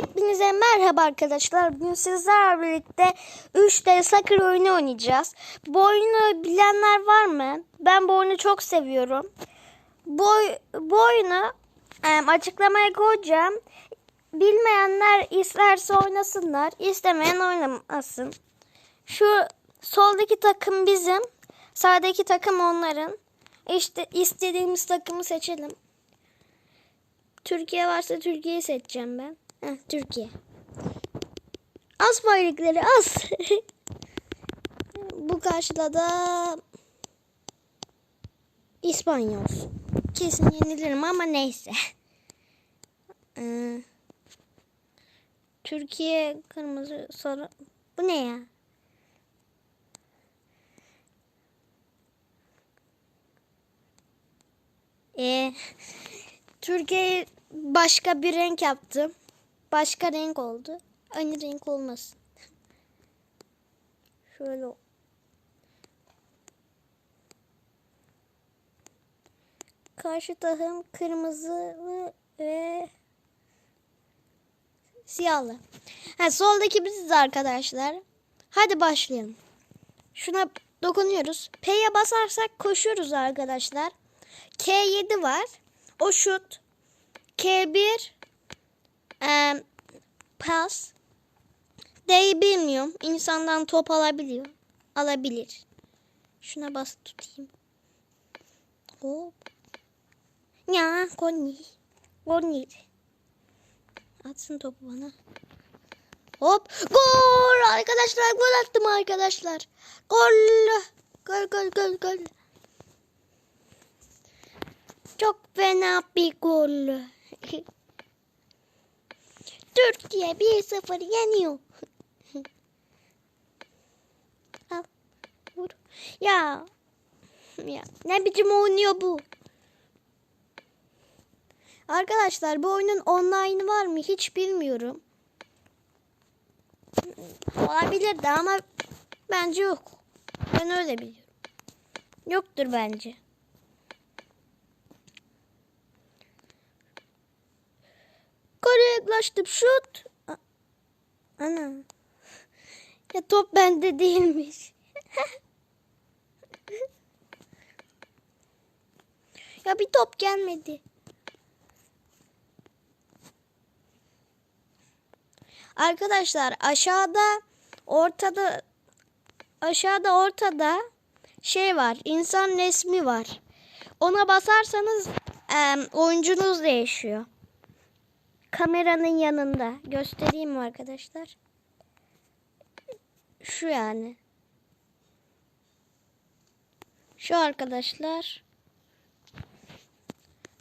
Hepinize merhaba arkadaşlar. Bugün sizlerle birlikte 3D Soccer oyunu oynayacağız. Bu oyunu bilenler var mı? Ben bu oyunu çok seviyorum. Bu, bu oyunu açıklamaya koyacağım. Bilmeyenler isterse oynasınlar. istemeyen oynamasın. Şu soldaki takım bizim. Sağdaki takım onların. İşte istediğimiz takımı seçelim. Türkiye varsa Türkiye'yi seçeceğim ben. Heh, Türkiye. Az bayrakları az. Bu karşıda da İspanya olsun. Kesin yenilirim ama neyse. Ee, Türkiye kırmızı sarı. Bu ne ya? Ee, Türkiye başka bir renk yaptım. Başka renk oldu. Aynı renk olmasın. Şöyle. Karşı takım kırmızı ve siyahlı. Ha, soldaki biziz arkadaşlar. Hadi başlayalım. Şuna dokunuyoruz. P'ye basarsak koşuyoruz arkadaşlar. K7 var. O şut. K1 em, pas. D'yi bilmiyorum. İnsandan top alabiliyor. Alabilir. Şuna bas tutayım. Hop. Ya Konni. Konni. Atsın topu bana. Hop. Gol arkadaşlar. Gol attım arkadaşlar. Gol. Gol gol gol gol. Çok fena bir gol. Türkiye 1-0 yeniyor. Al. Vur. Ya. Ya ne biçim oynuyor bu? Arkadaşlar bu oyunun online var mı hiç bilmiyorum. Olabilirdi ama bence yok. Ben öyle biliyorum. Yoktur bence. Gole yaklaştım. Şut. Ana. Ya top bende değilmiş. ya bir top gelmedi. Arkadaşlar aşağıda ortada aşağıda ortada şey var. insan resmi var. Ona basarsanız em, oyuncunuz değişiyor kameranın yanında. Göstereyim mi arkadaşlar? Şu yani. Şu arkadaşlar.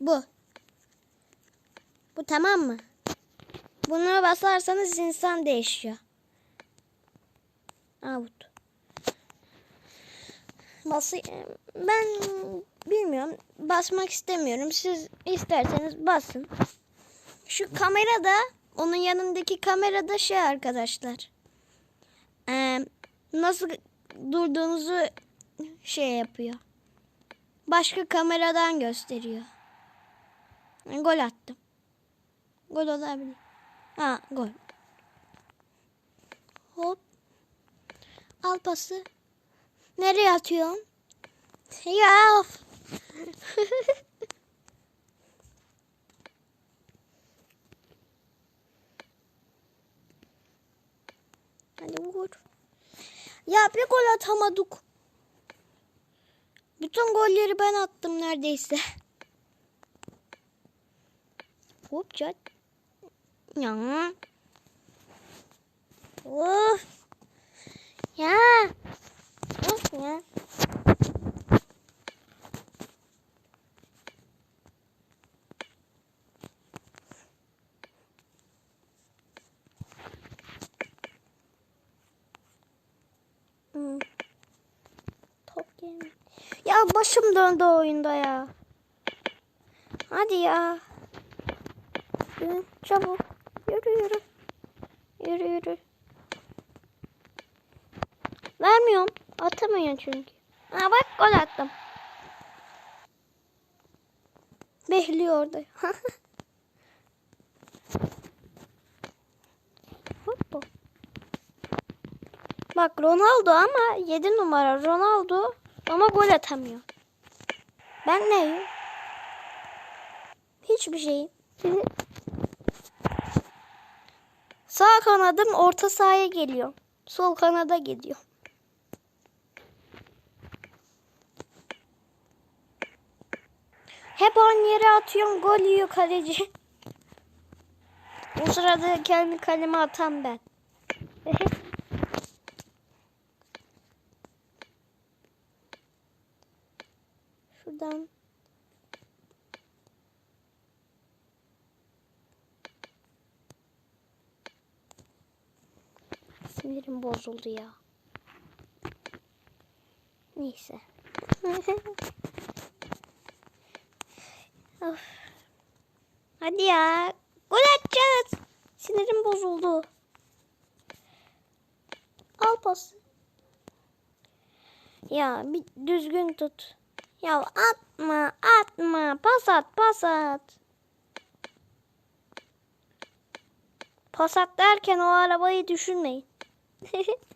Bu. Bu tamam mı? Bunu basarsanız insan değişiyor. Out. Bası ben bilmiyorum. Basmak istemiyorum. Siz isterseniz basın. Şu kamerada onun yanındaki kamerada şey arkadaşlar. Ee, nasıl durduğunuzu şey yapıyor. Başka kameradan gösteriyor. Gol attım. Gol olabilir. Ha gol. Hop. Al pası. Nereye atıyorsun? Ya. Hadi vur. Ya bir gol atamadık. Bütün golleri ben attım neredeyse. Hop çat. Ya. Of. Ya. Of ya. Ya başım döndü oyunda ya. Hadi ya. Yürü, çabuk. Yürü yürü. Yürü yürü. Vermiyorum. Atamıyorum çünkü. Ha bak gol attım. Behliyor orada. Bak Ronaldo ama 7 numara Ronaldo ama gol atamıyor. Ben neyim? Hiçbir şeyim. Sağ kanadım orta sahaya geliyor. Sol kanada gidiyor. Hep aynı yere atıyorum gol yiyor kaleci. O sırada kendi kaleme atan ben. Şuradan. Sinirim bozuldu ya. Neyse. of. Hadi ya. Gol atacağız. Sinirim bozuldu. Al pası. Ya bir düzgün tut. Ya atma atma. Pas at pas at. Pas at derken o arabayı düşünmeyin.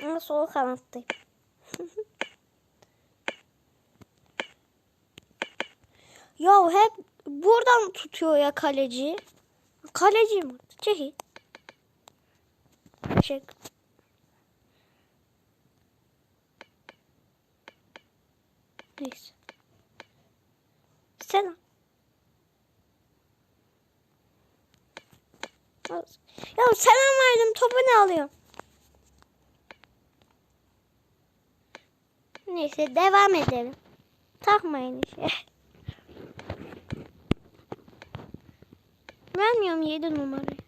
Sol kanattayım. Ya hep buradan tutuyor ya kaleci. Kaleci mi? Çekil. Çek. Neyse. Selam. Ya selam verdim topu ne alıyor? Neyse devam edelim. Takmayın işe. Vermiyorum 7 numarayı.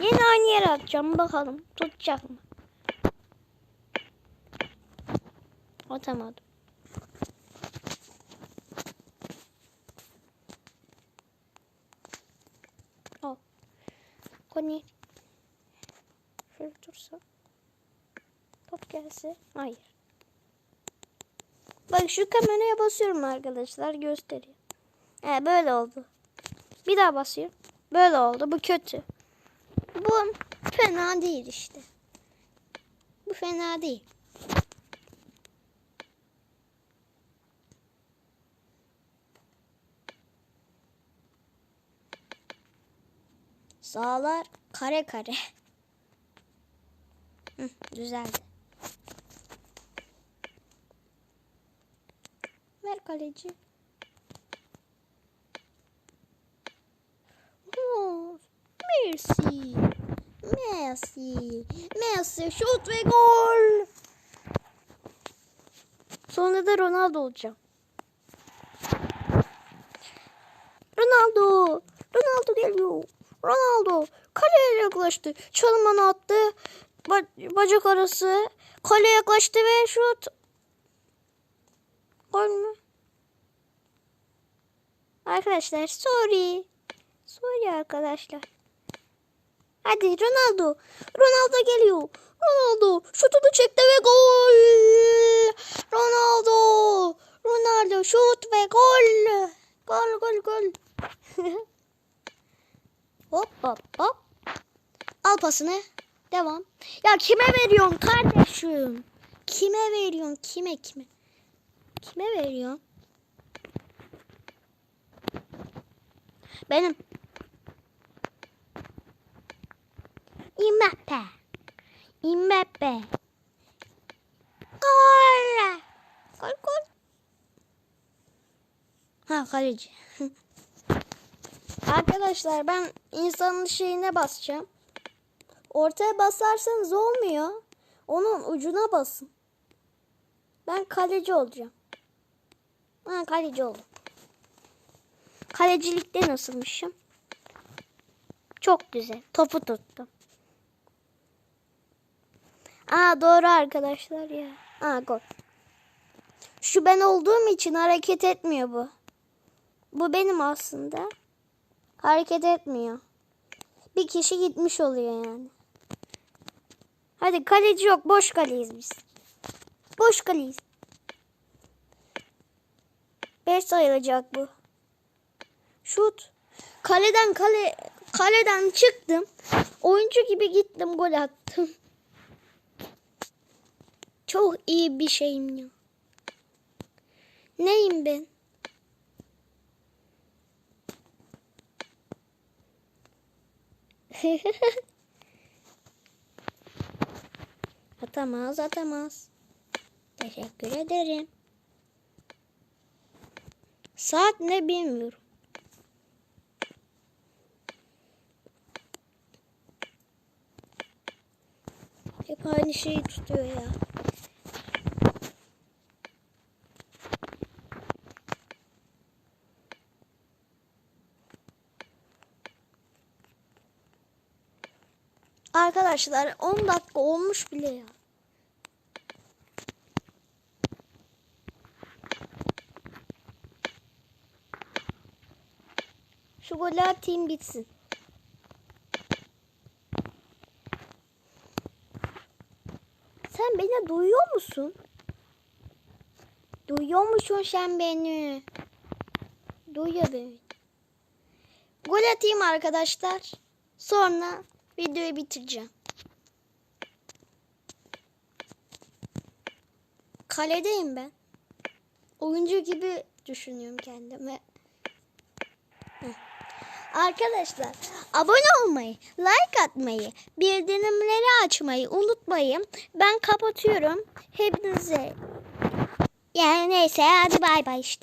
Yine aynı yere atacağım bakalım tutacak mı? Atamadım. Al. Koni. Şöyle dursa. Top gelse. Hayır. Bak şu kameraya basıyorum arkadaşlar gösteriyor. He böyle oldu. Bir daha basıyorum. Böyle oldu. Bu kötü. Bu fena değil işte. Bu fena değil. Sağlar kare kare. Hı, düzeldi. Ver kaleci. Merci. Merci. Merci. Şut ve gol. Sonra da Ronaldo olacağım. Ronaldo. Ronaldo geliyor. Ronaldo. Kaleye yaklaştı. Çalımını attı. Ba- bacak arası. Kaleye yaklaştı ve şut. Gol mü? Arkadaşlar sorry. Sorry arkadaşlar. Hadi Ronaldo. Ronaldo geliyor. Ronaldo şutunu çekti ve gol. Ronaldo. Ronaldo şut ve gol. Gol gol gol. hop hop hop. Al pasını. Devam. Ya kime veriyorsun kardeşim? Kime veriyorsun? Kime kime? Kime veriyorsun? Benim. Mbappe. Mbappe. Gol. Gol gol. Ha kaleci. Arkadaşlar ben insanın şeyine basacağım. Ortaya basarsanız olmuyor. Onun ucuna basın. Ben kaleci olacağım. Ha kaleci oldum. Kalecilikte nasılmışım? Çok güzel. Topu tuttum. Aa doğru arkadaşlar ya. Aa gol. Şu ben olduğum için hareket etmiyor bu. Bu benim aslında. Hareket etmiyor. Bir kişi gitmiş oluyor yani. Hadi kaleci yok. Boş kaleyiz biz. Boş kaleyiz. 5 sayılacak bu. Şut. Kaleden kale kaleden çıktım. Oyuncu gibi gittim gol attım. Çok iyi bir şeyim ya. Neyim ben? atamaz atamaz. Teşekkür ederim. Saat ne bilmiyorum. Hep aynı şeyi tutuyor ya. Arkadaşlar 10 dakika olmuş bile ya. Şu golü atayım bitsin. Sen beni duyuyor musun? Duyuyor musun sen beni? Duyuyor beni. Gol atayım arkadaşlar. Sonra videoyu bitireceğim. Kaledeyim ben. Oyuncu gibi düşünüyorum kendimi. Arkadaşlar abone olmayı, like atmayı, bildirimleri açmayı unutmayın. Ben kapatıyorum. Hepinize yani neyse hadi bay bay işte.